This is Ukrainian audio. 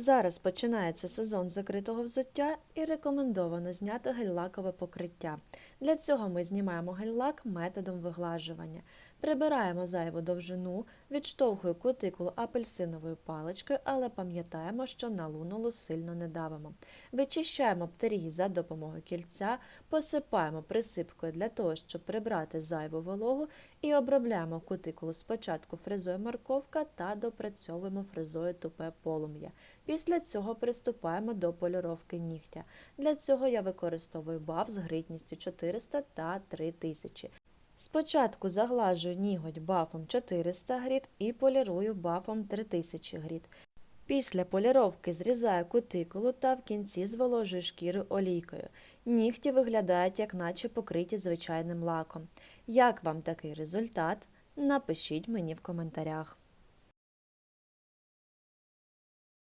Зараз починається сезон закритого взуття і рекомендовано зняти гель-лакове покриття. Для цього ми знімаємо гель-лак методом виглажування. Прибираємо зайву довжину, відштовхую кутикулу апельсиновою паличкою, але пам'ятаємо, що на лунулу сильно не давимо. Вичищаємо птерії за допомогою кільця, посипаємо присипкою для того, щоб прибрати зайву вологу і обробляємо кутикулу спочатку фрезою морковка та допрацьовуємо фрезою тупе полум'я. Після цього приступаємо до поліровки нігтя. Для цього я використовую баф з гритністю 400 та 3000. Спочатку заглажую ніготь бафом 400 гріт і полірую бафом 3000 гріт. Після поліровки зрізаю кутикулу та в кінці зволожую шкіру олійкою. Нігті виглядають як наче покриті звичайним лаком. Як вам такий результат? Напишіть мені в коментарях.